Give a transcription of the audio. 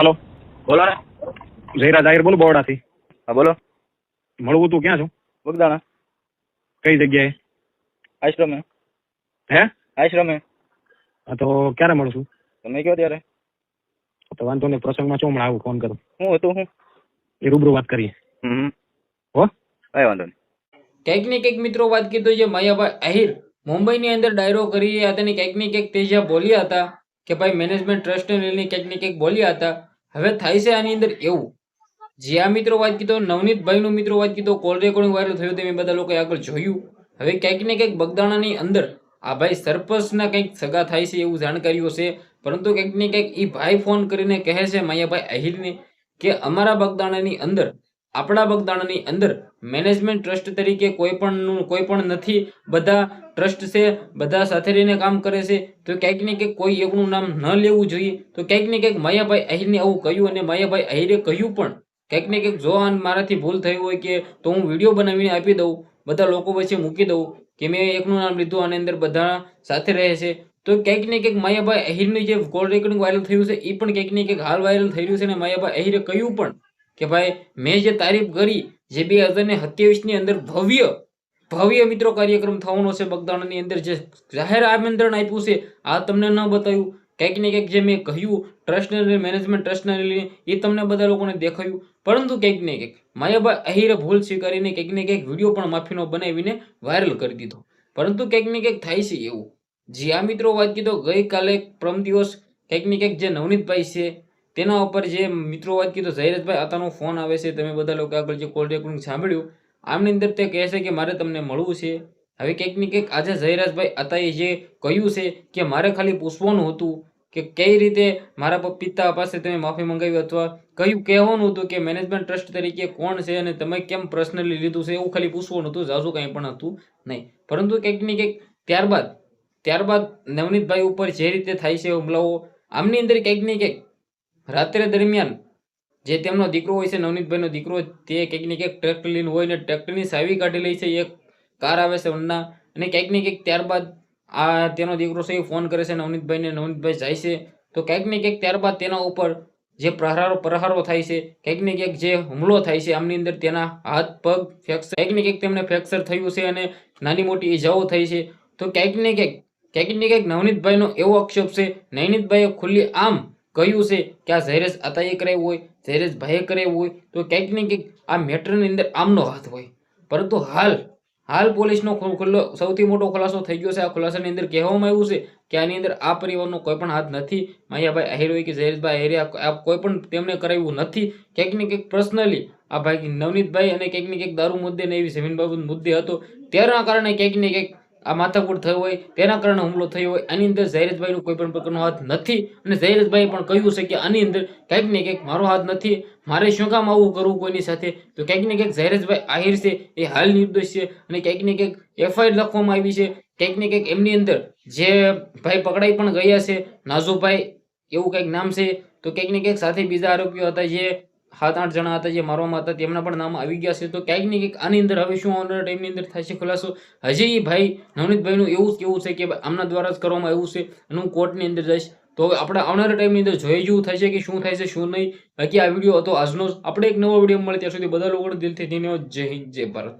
હાલો. બોલો ને. જયરાજ આહિર બોલું બરોડાથી. હા બોલો. મળવું તું ક્યાં છું? બગદાણા. કઈ જગ્યાએ? આશ્રમે. હે? આશ્રમે. હા તો ક્યારે મળશું? તમે કયો ત્યારે? તો વાંધો નહીં પ્રસંગમાં છું હમણાં આવું ફોન કરું. હું હતું હું? એ રૂબરૂ વાત કરીએ. હમ. હો? કઈ વાંધો નહીં. કંઈક ને કંઈક મિત્રો વાત કીધું જે માયાભાઈ આહિર. મુંબઈની અંદર ડાયરો કરી રહ્યા હતા ને કંઈક ને કંઈક તે જ્યાં બોલ્યા હતા. કે ભાઈ મેનેજમેન્ટ ટ્રસ્ટને લઈને કંઈક ને કંઈક બોલ્યા હતા. હવે થાય છે આની અંદર એવું. જે આ મિત્રો વાત કીધો નવનીતભાઈનો મિત્રો વાત કીધો કોલ રેકોર્ડિંગ વાયરલ થયું તેમ બધા લોકોએ આગળ જોયું. હવે ક્યાંક ને ક્યાંક બગદાણાની અંદર આ ભાઈ સરપંચના કંઈક સગા થાય છે એવું જાણકારીઓ છે. પરંતુ કંઈક ને કંઈક એ ભાઈ ફોન કરીને કહે છે માયાભાઈ આહિરને કે અમારા બગદાણાની અંદર આપણા બગદાણાની અંદર મેનેજમેન્ટ ટ્રસ્ટ તરીકે કોઈ પણ કોઈ પણ નથી, બધા ટ્રસ્ટ છે, બધા સાથે રહીને કામ કરે છે, તો ક્યાંક ને ક્યાંક કોઈ એકનું નામ ન લેવું જોઈએ, તો ક્યાંક ને ક્યાંક માયાભાઈ અહીરને આવું કહ્યું અને માયાભાઈ અહીરે કહ્યું પણ. ક્યાંક ને ક્યાંક જો મારાથી ભૂલ થઈ હોય કે તો હું વીડિયો બનાવીને આપી દઉં, બધા લોકો વચ્ચે મૂકી દઉં કે મેં એકનું નામ લીધું, આની અંદર બધા સાથે રહે છે. તો ક્યાંક ને ક્યાંક માયાભાઈ અહીરનું જે કોલ રેકોર્ડિંગ વાયરલ થયું છે એ પણ ક્યાંક ને ક્યાંક હાલ વાયરલ થઈ રહ્યું છે અને માયાભાઈ અહીરે કહ્યું પણ. કે ભાઈ, મેં જે તારીફ કરી, જે બે હજાર ને સત્યાવીસની અંદર ભવ્ય ભવ્ય મિત્રો કાર્યક્રમ થવાનો છે બગદાણાની અંદર, જે જાહેર આમંત્રણ આપ્યું છે, આ તમને ન બતાવ્યું. કંઈક ને કંઈક જે મેં કહ્યું ટ્રસ્ટને મેનેજમેન્ટ ટ્રસ્ટને લઈને, એ તમને બધા લોકોને દેખાયું. પરંતુ કંઈક ને કંઈક, માયાભાઈ અહીરે ભૂલ સ્વીકારીને કંઈક ને કંઈક વીડિયો પણ માફીનો બનાવીને વાયરલ કરી દીધો. પરંતુ કંઈક ને કંઈક થાય છે એવું. જે આ મિત્રો, વાત કીધો, ગઈકાલે પ્રમ દિવસ, કંઈક ને કંઈક જે નવનીતભાઈ છે તેના ઉપર જે મિત્રો વાત કીધો જયરાજભાઈ અતાનો ફોન આવે છે, તમે બધા લોકો આગળ જે કોલ રેકોર્ડિંગ સાંભળ્યું, આમની અંદર તે કહે છે કે મારે તમને મળવું છે. હવે કંઈક કંઈક આજે જયરાજભાઈ અતાએ જે કહ્યું છે કે મારે ખાલી પૂછવાનું હતું કે કઈ રીતે મારા પિતા પાસે તમે માફી મંગાવી અથવા કયું કહેવાનું હતું કે મેનેજમેન્ટ ટ્રસ્ટ તરીકે કોણ છે અને તમે કેમ પર્સનલી લીધું છે એવું ખાલી પૂછવાનું હતું, જાજુ કંઈ પણ હતું નહીં. પરંતુ કંઈક કંઈક ત્યારબાદ ત્યારબાદ નવનીતભાઈ ઉપર જે રીતે થાય છે હુમલાઓ, આમની અંદર કંઈક કંઈક રાત્રે દરમિયાન જે તેમનો દીકરો હોય છે, નવનીતભાઈનો દીકરો, તે કંઈક ને કંઈક ટ્રેક્ટર લઈને હોય ને ટ્રેક્ટરની સાવી કાઢી લે છે, એક કાર આવે છે વનના અને કંઈક ને કંઈક ત્યારબાદ આ તેનો દીકરો છે એ ફોન કરે છે, નવનીતભાઈને, નવનીતભાઈ જાય છે. તો કંઈક ને કંઈક ત્યારબાદ તેના ઉપર જે પ્રહારો પ્રહારો થાય છે કંઈક ને કંઈક જે હુમલો થાય છે, આમની અંદર તેના હાથ, પગ ફ્રેક્ચર કંઈક ને કંઈક તેમને ફ્રેક્ચર થયું છે અને નાની મોટી ઈજાઓ થઈ છે. તો ક્યાંક ને ક્યાંક કંઈક ને કંઈક નવનીતભાઈનો એવો આક્ષેપ છે, નવનીતભાઈએ ખુલ્લી આમ કહ્યું છે કે આ ઝૈરેશ અતાએ કરાવ્યું હોય, ઝૈરેશ ભાઈએ કરાવ્યું હોય, તો કંઈક ને કંઈક આ મેટરની અંદર આમનો હાથ હોય. પરંતુ હાલ હાલ પોલીસનો ખુલ્લો, સૌથી મોટો ખુલાસો થઈ ગયો છે. આ ખુલાસાની અંદર કહેવામાં આવ્યું છે કે આની અંદર આ પરિવારનો કોઈ પણ હાથ નથી. માયાભાઈ આહિર હોય કે ઝૈરેશભાઈ આહિરે, આ કોઈ પણ તેમણે કરાવ્યું નથી. કંઈક ને કંઈક પર્સનલી આ ભાઈ નવનીતભાઈ અને કંઈક ને કંઈક દારૂ મુદ્દે ને એવી જમીન બાબત મુદ્દે હતો. તેના કારણે કંઈક ને ક્યાંક આ માથાકૂટ થયો હોય, તેના કારણે હુમલો થયો હોય, આની અંદર ઝૈરજભાઈનો કોઈ પણ પ્રકારનો હાથ નથી. અને ઝૈરજભાઈએ પણ કહ્યું છે કે આની અંદર કંઈક ને કંઈક મારો હાથ નથી. મારે શું કામ આવું કરવું કોઈની સાથે? તો કંઈક ને કંઈક ઝૈરજભાઈ આહિર છે, એ હાલ નિર્દોષ છે અને કંઈક ને કંઈક એફઆઈઆર લખવામાં આવી છે. કંઈક ને કંઈક એમની અંદર જે ભાઈ પકડાઈ પણ ગયા છે નાઝુભાઈ એવું કંઈક નામ છે. તો કંઈક ને કંઈક સાથે બીજા આરોપીઓ હતા જે સાત આઠ જણા હતા જે મારવામાં હતા, તેમના પણ નામ આવી ગયા છે. તો ક્યાંક ને ક્યાંક આની અંદર હવે શું આવનારા ટાઈમની અંદર થાય છે ખુલાસો? હજી એ ભાઈ, નવનીતભાઈનું એવું જ કેવું છે કે આમના દ્વારા જ કરવામાં આવ્યું છે અને હું કોર્ટની અંદર જઈશ. તો હવે આપણે આવનારા ટાઈમની અંદર જોઈ જેવું છે કે શું થાય છે, શું નહીં. બાકી આ વીડિયો હતો આજનો આપણે એક નવો વીડિયો મળે ત્યાં સુધી બધા લોકોને દિલથી ધન્યવાદ. જય હિન્દ, જય ભારત.